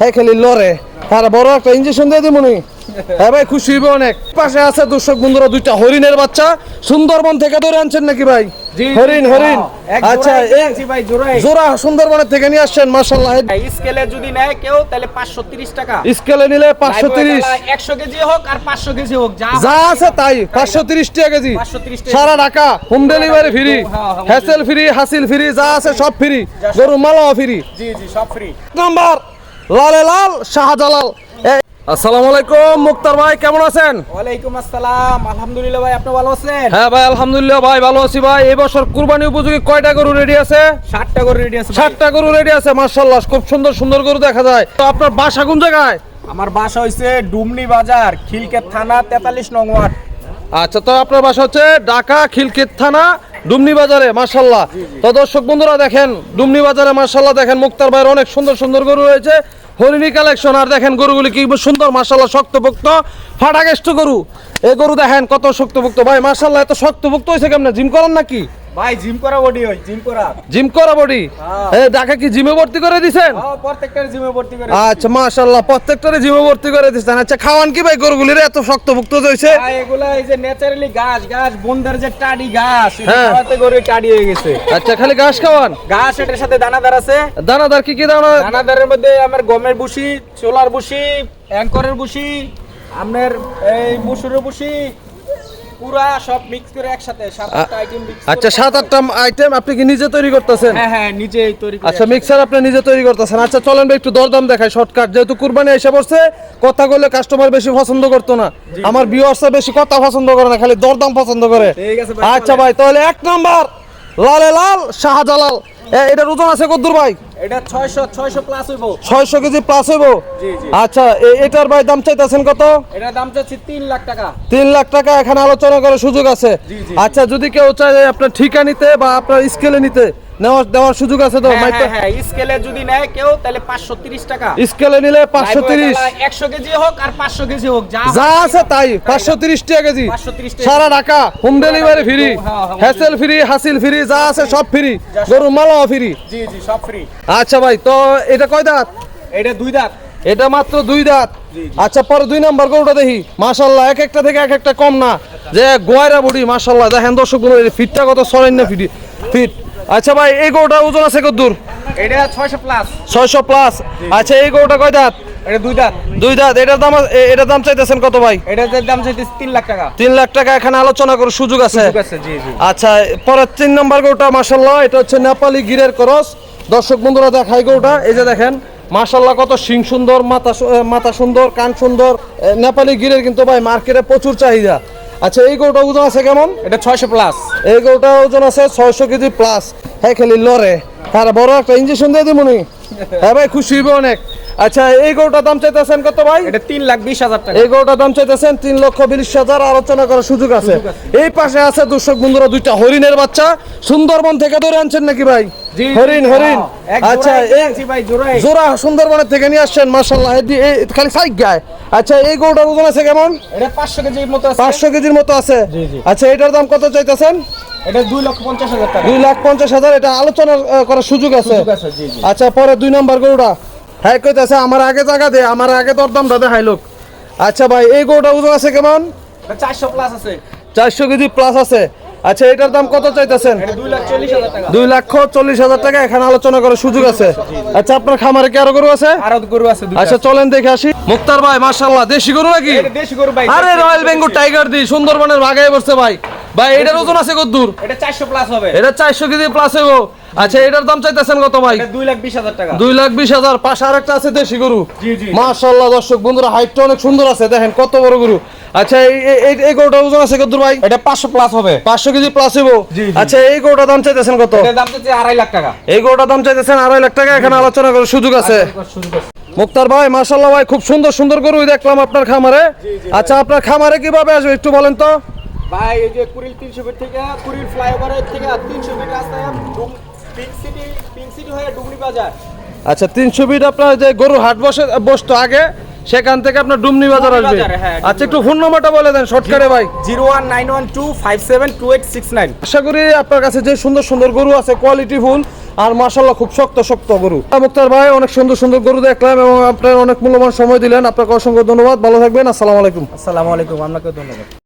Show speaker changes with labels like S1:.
S1: হ্যাঁ খালি লড়ে। বড় একটা ইঞ্জেকশন দিয়ে হ্যাঁ ভাই খুশি হইবে অনেক। পাশে আছে দর্শক বন্ধুরা দুইটা হরিণের বাচ্চা। সুন্দরবন থেকে ধরে আনছেন নাকি ভাই? হরিণ হরিণ।
S2: হ্যাঁ,
S1: আচ্ছা। জোড়া সুন্দরবনের থেকে নিয়ে আসছেন
S2: স্কেলে যদি নেয় কেউ তাহলে পাঁচশো তিরিশ টাকা।
S1: স্কেলে নিলে পাঁচশো তিরিশ।
S2: একশো কেজি হোক আর পাঁচশো কেজি হোক যা
S1: যা আছে তাই পাঁচশো তিরিশ টাকা কেজি।
S2: 530 টাকা।
S1: সারা ঢাকা হোম ডেলিভারি ফ্রি
S2: হ্যাঁ, হ্যাঁ,
S1: হ্যাসেল ফ্রি হাসিল ফ্রি যা আছে সব ফ্রি গরু মালাও ফ্রি
S2: জি জি সব ফ্রি
S1: নাম্বার। লালে লাল শাহজালাল। আসসালামু আলাইকুম মুক্তার ভাই কেমন আছেন?
S2: ওয়ালাইকুম আসসালাম। আলহামদুলিল্লাহ ভাই আপনি ভালো আছেন?
S1: হ্যাঁ ভাই আলহামদুলিল্লাহ ভাই ভালো আছি ভাই। এই বছর কুরবানি উপযোগী কয়টা গরু রেডি আছে?
S2: ষাটটা করে রেডি আছে ভাই।
S1: ষাটটা গরু রেডি আছে মার্শাল্লাহ খুব সুন্দর সুন্দর গরু দেখা যায়। তো আপনার বাসা কোন জায়গায়?
S2: আমার বাসা হইছে ডুমনি বাজার খিলকেত থানা তেতাল্লিশ নং ওয়ার্ড।
S1: আচ্ছা তো আপনার বাসা হচ্ছে ঢাকা খিলক্ষেত থানা ডুমনি বাজারে মার্শাল্লাহ তো দর্শক বন্ধুরা দেখেন ডুমনি বাজারে মার্শাল্লাহ দেখেন মুক্তার ভাইয়ের অনেক সুন্দর সুন্দর গরু রয়েছে। হরিণী কালেকশন, আর দেখেন গরুগুলি কি সুন্দর মার্শাল্লাহ শক্তভুক্ত ফাটাগেষ্ট গরু। এই গরু দেখেন কত শক্তভুক্ত ভাই মার্শাল্লাহ এত শক্তভুক্ত হয়েছে কেমন? জিম করেন নাকি?
S2: ভাই জিম করা বডি হয় জিম করা।
S1: জিম করা বডি
S2: হ্যাঁ।
S1: এই ঢাকা কি জিমে ভর্তি করে দিছেন?
S2: হ্যাঁ প্রত্যেকটার জিমে ভর্তি করে
S1: আচ্ছা মাশাল্লাহ প্রত্যেকটারে জিমে ভর্তি করে দিচ্ছেন আচ্ছা খাওয়ান কি ভাই গরুগুলির? এত শক্তপোক্ত হয়েছে।
S2: ভাই, এগুলা এই যে ন্যাচারালি গাছ গাছ বন্ধার যে টাডি এটা
S1: হ্যাঁ।
S2: খাওয়াতে গরু টাডি হয়ে গেছে।
S1: আচ্ছা খালি ঘাস খাওয়ান?
S2: গাছ এটার সাথে দানাদার আছে।
S1: দানাদার কি কি দানা?
S2: দানাদারের মধ্যে আমার গমের বুসি চোলার বুসি অ্যাঙ্করের বুসি আপনার এই মুসুরের বুসি পুরা সব মিক্স করে একসাথে সাত আটটা আইটেম
S1: আচ্ছা সাত আটটা আইটেম আপনি কি নিজে তৈরি করতেছেন?
S2: হ্যাঁ হ্যাঁ নিজেই তৈরি
S1: আচ্ছা মিক্সার আপনি নিজে তৈরি করতেছেন। আচ্ছা চলেন ভাই একটু দরদাম দেখাই শর্টকাট যেহেতু কুরবানি এসে পড়ছে কথা বললে কাস্টমার বেশি পছন্দ করতো না। আমার ভিউয়ার্সরা বেশি কথা পছন্দ করে না খালি দরদাম পছন্দ করে।
S2: ঠিক আছে
S1: আচ্ছা ভাই তাহলে এক নাম্বার লালে লাল শাহজালাল। এটার ওজন আছে কদ্দুর ভাই?
S2: এটা 600 600 প্লাস হইব।
S1: ছয়শো কেজি প্লাস হইব?
S2: জি, জি।
S1: আচ্ছা এটার ভাই দাম চাইতাছেন কত?
S2: এটার দাম চাইছি 3 লাখ টাকা।
S1: 3 লাখ টাকা এখানে আলোচনা করার সুযোগ আছে।
S2: জি, জি।
S1: আচ্ছা যদি কেউ চায় আপনার ঠিকা নিতে বা আপনার স্কেলে নিতে নেওয়ার দেওয়ার সুযোগ আছে তো
S2: হ্যাঁ হ্যাঁ হ্যাঁ স্কেলে যদি নেয় কেউ তাহলে পাঁচশো তিরিশ টাকা।
S1: স্কেলে নিলে পাঁচশো তিরিশ।
S2: একশো কেজি হোক আর পাঁচশো কেজি হোক যা
S1: যা আছে তাই পাঁচশো তিরিশ টাকা কেজি।
S2: 530 টাকা।
S1: সারা ঢাকা হোম ডেলিভারি ফ্রি
S2: হ্যাঁ, হ্যাঁ,
S1: হ্যাসেল ফ্রি হাসিল ফ্রি যা আছে সব ফ্রি গরু মালাও ফ্রি
S2: জি জি সব ফ্রি
S1: আচ্ছা ভাই তো এটা কয় দাঁত?
S2: এটা দুই দাঁত।
S1: এটা মাত্র দুই দাঁত। আচ্ছা পরে দুই নাম্বার গরুটা দেখি। মাশাল্লাহ এক একটা থেকে এক একটা কম না। যে গোয়রা বডি মাশাল্লাহ দেখেন দর্শক ফিটটা কত সরেন না ফিট ফিট আচ্ছা ভাই এই গরুটা ওজন আছে কত দূর?
S2: এটা ছয়শো প্লাস
S1: ছয়শো প্লাস আচ্ছা এই গরুটা কয় দাঁত?
S2: এটা দুই দাঁত।
S1: দুই দাঁত। এটার দাম এটার দাম চাইতেছেন কত ভাই?
S2: এটার দাম চাইতেছি তিন লাখ টাকা।
S1: তিন লাখ টাকা এখানে আলোচনা করার সুযোগ আছে?
S2: ঠিক আছে জি জি।
S1: আচ্ছা পরের তিন নম্বর গরুটা মাসাল্লাহ এটা হচ্ছে নেপালি গিরের করস। দর্শক বন্ধুরা দেখাই গরুটা। এই যে দেখেন মাসাল্লাহ কত শিং সুন্দর মাথা মাথা সুন্দর কান সুন্দর। নেপালি গিরের কিন্তু ভাই মার্কেটে প্রচুর চাহিদা। আচ্ছা এই গরুটা ওজন আছে কেমন?
S2: এটা ছয়শো প্লাস
S1: এই গরুটা ওজন আছে ছয়শো কেজি প্লাস হ্যাঁ খালি লড়ে। তার বড় একটা ইঞ্জেকশন দিয়ে দিবনি হ্যাঁ ভাই খুশি হইবে অনেক। আচ্ছা এই গরুটার দাম চাইতেছেন কত ভাই?
S2: এটা তিন লাখ বিশ হাজার টাকা।
S1: এই গরুটার দাম চাইতেছেন তিন লক্ষ বিশ হাজার আলোচনা করার সুযোগ আছে। এই পাশে আছে দর্শক বন্ধুরা দুইটা হরিণের বাচ্চা। সুন্দরবন থেকে ধরে আনছেন নাকি ভাই? হরিণ হরিণ।
S2: হ্যাঁ,
S1: আচ্ছা। জোড়া সুন্দরবনের থেকে নিয়ে আসছেন মার্শাল্লাহ খালি সাইক গায়। আচ্ছা এই গরুটার ওজন আছে কেমন?
S2: পাঁচশো কেজির মতো আছে।
S1: পাঁচশো কেজির মতো আছে।
S2: জি, জি।
S1: আচ্ছা এটার দাম কত চাইতেছেন?
S2: এটা দুই লক্ষ পঞ্চাশ হাজার
S1: দুই লাখ পঞ্চাশ হাজার এটা আলোচনা করার সুযোগ আছে। আচ্ছা পরে দুই নম্বর গরুটা। হ্যাঁ কইতাছে আমার আগে জায়গা দে আমার আগে তোর দামটা দেখাই লোক। আচ্ছা ভাই এই গরুটা ওজন আছে কেমন?
S2: চারশো প্লাস আছে।
S1: চারশো কেজি প্লাস আছে। আচ্ছা এটার দাম কত চাইতেছেন?
S2: দুই লাখ চল্লিশ হাজার টাকা।
S1: এখানে আলোচনা করার সুযোগ আছে। আচ্ছা আপনার খামারে কি আরও গরু আছে?
S2: গরু আছে
S1: আচ্ছা চলেন দেখে আসি। মুক্তার ভাই মার্শাল্লাহ দেশি গরু নাকি?
S2: দেশি গরু ভাই
S1: আরে রয়্যাল বেঙ্গল টাইগার দি সুন্দরবনের বাগায় বসছে ভাই। ভাই এটার ওজন আছে কত দূর?
S2: এটা চারশো প্লাস হবে।
S1: এটা চারশো কেজি প্লাস হইব। আচ্ছা এটার দাম চাইতেছেন কত ভাই?
S2: এটা দুই লাখ বিশ হাজার টাকা।
S1: দুই লাখ বিশ হাজার পাশে আরেকটা আছে দেশি গরু।
S2: জি, জি।
S1: মাশাল্লাহ দর্শক বন্ধুরা হাইটটা অনেক সুন্দর আছে দেখেন কত বড় গরু। আচ্ছা এই- এই- গরুটা ওজন আছে কত ভাই?
S2: এটা পাঁচশো প্লাস হবে।
S1: পাঁচশো কেজি প্লাস
S2: জি।
S1: আচ্ছা এই গরুটার দাম চাইতেছেন কত?
S2: এটার দাম চাচ্ছে আড়াই লাখ টাকা।
S1: এই গরুটার দাম চাইতেছেন আড়াই লাখ টাকা এখানে আলোচনা করার সুযোগ আছে।
S2: সুযোগ আছে।
S1: মুক্তার ভাই মাশাল্লাহ ভাই খুব সুন্দর সুন্দর গরু দেখলাম আপনার খামারে। আচ্ছা আপনার খামারে কীভাবে আসবে একটু বলেন তো?
S2: ভাই এই যে কুড়িল তিনশো ফিট থেকে কুড়িল ফ্লাইওভারের থেকে তিনশো ফিট রাস্তায় পিঙ্ক সিটি পিঙ্ক সিটি হয়ে ডুমনি বাজার।
S1: আচ্ছা তিনশো ফিট আপনার যে গরু হাট বসে বসতো আগে সেখান থেকে আপনার ডুমনি বাজার আসবে।
S2: হ্যাঁ,
S1: আচ্ছা একটু ফোন নম্বরটা বলে দেন শর্টকাটে ভাই।
S2: Zero one nine one two five seven two eight six nine.
S1: আশা করি আপনার কাছে যে সুন্দর সুন্দর গরু আছে কোয়ালিটি ফুল আর মাশাল্লাহ খুব শক্ত শক্ত গরু। মুক্তার ভাই অনেক সুন্দর সুন্দর গরু দেখলাম এবং আপনার অনেক মূল্যবান সময় দিলেন। আপনাকে অসংখ্য ধন্যবাদ। ভালো থাকবেন। আসসালামু আলাইকুম।
S2: আসসালামু আলাইকুম। আপনাকে ধন্যবাদ।